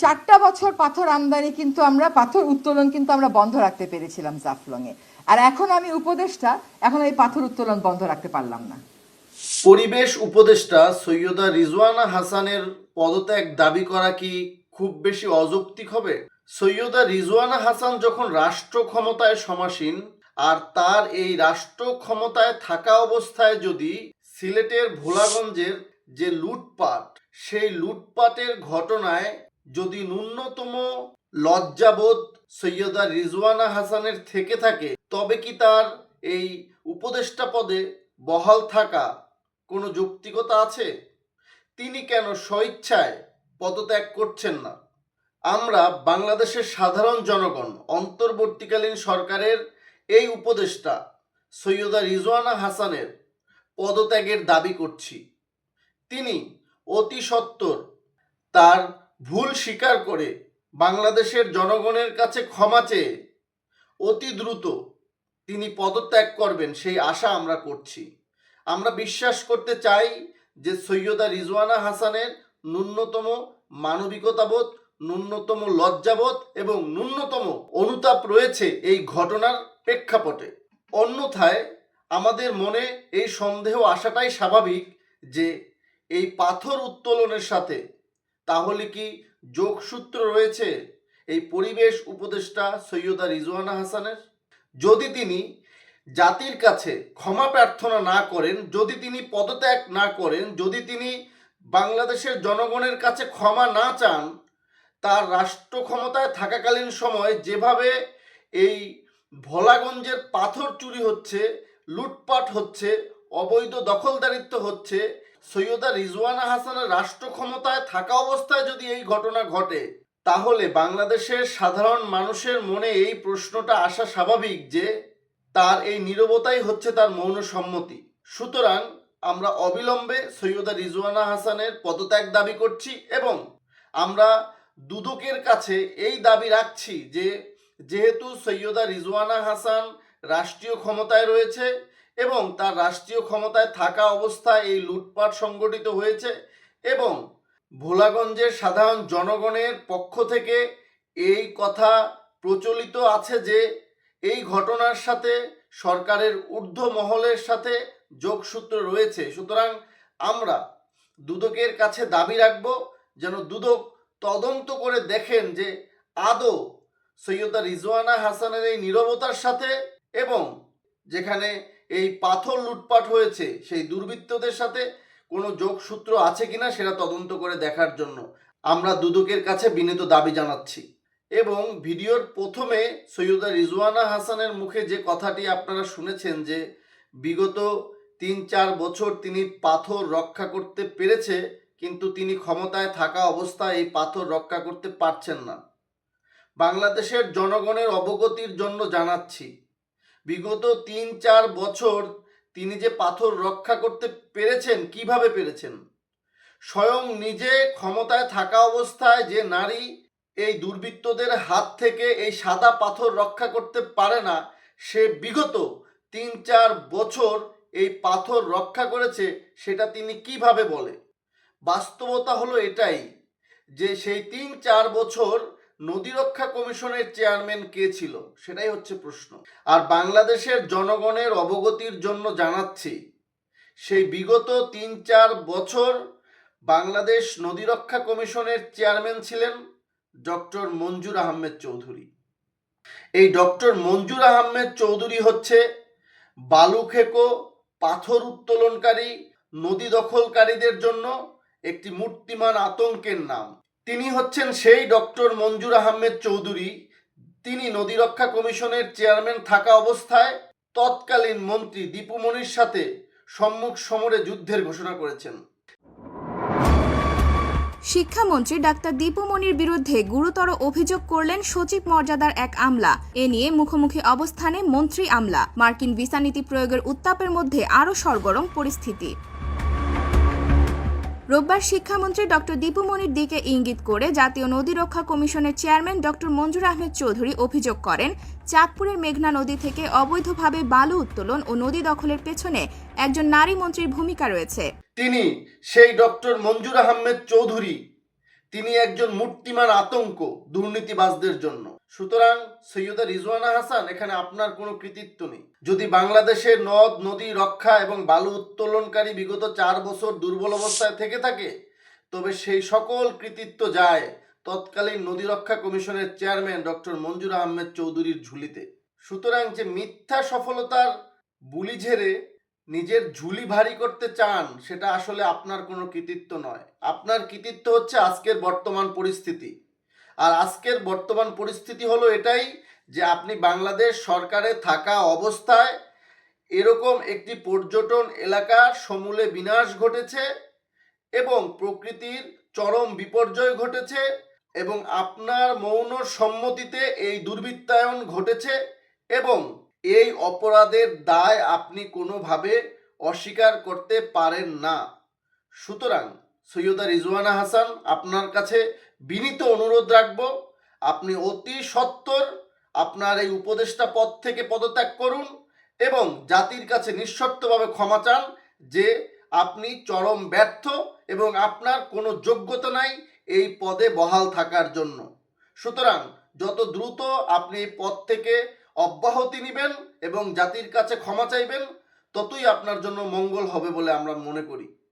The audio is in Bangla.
চারটা বছর পাথর আমদানি কিন্তু আমরা, পাথর উত্তোলন কিন্তু আমরা বন্ধ রাখতে পেরেছিলাম জাফলংয়ে। আর এখন আমি উপদেষ্টা, এখন এই পাথর উত্তোলন বন্ধ রাখতে পারলাম না। পরিবেশ উপদেষ্টা সৈয়দা রিজওয়ানা হাসানের পদত্যাগ দাবি করা কি খুব বেশি অযৌক্তিক হবে? সৈয়দা রিজওয়ানা হাসান যখন রাষ্ট্র ক্ষমতায় সমাসীন, আর তার এই রাষ্ট্র ক্ষমতায় থাকা অবস্থায় যদি সিলেটের ভোলাগঞ্জের যে লুটপাট, সেই লুটপাটের ঘটনায় যদি ন্যূনতম লজ্জাবোধ সৈয়দা রিজওয়ানা হাসানের থেকে থাকে, তবে কি তার এই উপদেষ্টা পদে বহাল থাকা কোনো যৌক্তিকতা আছে? তিনি কেন স্বইচ্ছায় পদত্যাগ করছেন না? আমরা বাংলাদেশের সাধারণ জনগণ, অন্তর্বর্তীকালীন সরকারের এই উপদেষ্টা সৈয়দা রিজওয়ানা হাসানের পদত্যাগের দাবি করছি। তিনি অতি সত্বর তার ভুল স্বীকার করে বাংলাদেশের জনগণের কাছে ক্ষমা চেয়ে অতি দ্রুত তিনি পদত্যাগ করবেন, সেই আশা আমরা করছি। আমরা বিশ্বাস করতে চাই যে সৈয়দা রিজওয়ানা হাসানের ন্যূনতম মানবিকতাবোধ, ন্যূনতম লজ্জাবোধ এবং ন্যূনতম অনুতাপ রয়েছে এই ঘটনার প্রেক্ষাপটে। অন্যথায় আমাদের মনে এই সন্দেহ আসাটাই স্বাভাবিক যে এই পাথর উত্তোলনের সাথে তাহলে কি যোগসূত্র রয়েছে? এই পরিবেশ উপদেষ্টা সৈয়দা রিজওয়ানা হাসানের? যদি তিনি জাতির কাছে ক্ষমা প্রার্থনা না করেন, যদি তিনি পদত্যাগ না করেন, যদি তিনি বাংলাদেশের জনগণের কাছে ক্ষমা না চান, তার রাষ্ট্র ক্ষমতায় থাকাকালীন সময় যেভাবে এই ভোলাগঞ্জের পাথর চুরি হচ্ছে, লুটপাট হচ্ছে, অবৈধ দখলদারিত্ব হচ্ছে সৈয়দা রিজওয়ানা হাসানের রাষ্ট্র ক্ষমতায় থাকা অবস্থায় যদি এই ঘটনা ঘটে, তাহলে বাংলাদেশের সাধারণ মানুষের মনে এই প্রশ্নটা আসা স্বাভাবিক যে তার এই নীরবতাই হচ্ছে তার মৌন সম্মতি। সুতরাং আমরা অবিলম্বে সৈয়দা রিজওয়ানা হাসানের পদত্যাগ দাবি করছি এবং আমরা দুদকের কাছে এই দাবি রাখছি যে, যেহেতু সৈয়দা রিজওয়ানা হাসান রাষ্ট্রীয় ক্ষমতায় রয়েছে এবং তার রাষ্ট্রীয় ক্ষমতায় থাকা অবস্থায় এই লুটপাট সংগঠিত হয়েছে এবং ভোলাগঞ্জের সাধারণ জনগণের পক্ষ থেকে এই কথা প্রচলিত আছে যে এই ঘটনার সাথে সরকারের ঊর্ধ্ব মহলের সাথে যোগসূত্র রয়েছে। সুতরাং আমরা দুদকের কাছে দাবি রাখব যেন দুদক তদন্ত করে দেখেন যে আদৌ সৈয়দা রিজওয়ানা হাসানের এই নীরবতার সাথে এবং যেখানে এই পাথর লুটপাট হয়েছে, সেই দুর্বৃত্তদের সাথে কোনো যোগসূত্র আছে কিনা সেটা তদন্ত করে দেখার জন্য আমরা দুদকের কাছে বিনীত দাবি জানাচ্ছি। এবং ভিডিওর প্রথমে সৈয়দা রিজওয়ানা হাসানের মুখে যে কথাটি আপনারা শুনেছেন যে বিগত তিন চার বছর তিনি পাথর রক্ষা করতে পেরেছে, কিন্তু তিনি ক্ষমতায় থাকা অবস্থায় এই পাথর রক্ষা করতে পারছেন না। বাংলাদেশের জনগণের অবগতির জন্য জানাচ্ছি বিগত তিন চার বছর তিনি যে পাথর রক্ষা করতে পেরেছেন, কীভাবে পেরেছেন? স্বয়ং নিজে ক্ষমতায় থাকা অবস্থায় যে নারী এই দুর্বৃত্তদের হাত থেকে এই সাদা পাথর রক্ষা করতে পারে না, সে বিগত তিন চার বছর এই পাথর রক্ষা করেছে, সেটা তিনি কীভাবে বলে? বাস্তবতা হলো এটাই যে সেই তিন চার বছর নদী রক্ষা কমিশনের চেয়ারম্যান কে ছিল? সেটাই হচ্ছে প্রশ্ন। আর বাংলাদেশের জনগণের অবগতির জন্য জানাচ্ছি, সেই বিগত তিন চার বছর বাংলাদেশ নদী রক্ষা কমিশনের চেয়ারম্যান ছিলেন ডক্টর মঞ্জুর আহমেদ চৌধুরী। এই ডক্টর মঞ্জুর আহমেদ চৌধুরী হচ্ছে বালুখেকো পাথর উত্তোলনকারী, নদী দখলকারীদের জন্য একটি মূর্তিমান আতঙ্কের নাম। তিনি হচ্ছেন সেই ডক্টর মঞ্জুর আহমেদ চৌধুরী। তিনি নদী রক্ষা কমিশনের চেয়ারম্যান থাকা অবস্থায় তৎকালীন মন্ত্রী দীপুমণির সাথে সম্মুখ সমরে যুদ্ধের ঘোষণা করেছেন। শিক্ষামন্ত্রী ডাক্তার দীপুমণির বিরুদ্ধে গুরুতর অভিযোগ করলেন সচিব মর্যাদার এক আমলা। এ নিয়ে মুখোমুখি অবস্থানে মন্ত্রী আমলা। মার্কিন ভিসা নীতি প্রয়োগের উত্তাপের মধ্যে আরও সরগরম পরিস্থিতি। রোববার শিক্ষামন্ত্রী ডক্টর দীপুমণির দিকে ইঙ্গিত করে জাতীয় নদী রক্ষা কমিশনের চেয়ারম্যান ডক্টর মঞ্জুর আহমেদ চৌধুরী অভিযোগ করেন, চাঁদপুরের মেঘনা নদী থেকে অবৈধভাবে বালু উত্তোলন ও নদী দখলের পেছনে একজন নারী মন্ত্রীর ভূমিকা রয়েছে। তিনি সেই ডক্টর মঞ্জুর আহমেদ চৌধুরী তিনি একজন মূর্তিমান আতঙ্ক দুর্নীতিবাজদের জন্য। সুতরাং সৈয়দা রিজওয়ানা হাসান, এখানে আপনার কোনো কৃতিত্ব নেই। যদি বাংলাদেশের নদ, নদী রক্ষা এবং বালু উত্তোলনকারী বিগত চার বছর দুর্বল অবস্থায় থেকে থাকে, তবে সেই সকল কৃতিত্ব যায় তৎকালীন নদী রক্ষা কমিশনের চেয়ারম্যান ডক্টর মঞ্জুর আহমেদ চৌধুরীর ঝুলিতে। সুতরাং যে মিথ্যা সফলতার বুলি ঝেড়ে নিজের ঝুলি ভারী করতে চান, সেটা আসলে আপনার কোনো কৃতিত্ব নয়। আপনার কৃতিত্ব হচ্ছে আজকের বর্তমান পরিস্থিতি। আর আজকের বর্তমান পরিস্থিতি হলো এটাই যে আপনি বাংলাদেশ সরকারে থাকা অবস্থায় এরকম একটি পর্যটন এলাকা সমূলে বিনাশ ঘটেছে এবং প্রকৃতির চরম বিপর্যয় ঘটেছে এবং আপনার মৌন সম্মতিতে এই দুর্বৃত্তায়ন ঘটেছে এবং এই অপরাধের দায় আপনি কোনোভাবে অস্বীকার করতে পারেন না। সুতরাং সৈয়দা রিজওয়ানা হাসান, আপনার কাছে বিনীত অনুরোধ রাখব, আপনি অতি সত্বর আপনার এই উপদেষ্টা পদ থেকে পদত্যাগ করুন এবং জাতির কাছে নিঃশর্তভাবে ক্ষমা চান যে আপনি চরম ব্যর্থ এবং আপনার কোনো যোগ্যতা নাই এই পদে বহাল থাকার জন্য। সুতরাং যত দ্রুত আপনি এই পদ থেকে অব্যাহতি নিবেন এবং জাতির কাছে ক্ষমা চাইবেন, ততই আপনার জন্য মঙ্গল হবে বলে আমরা মনে করি।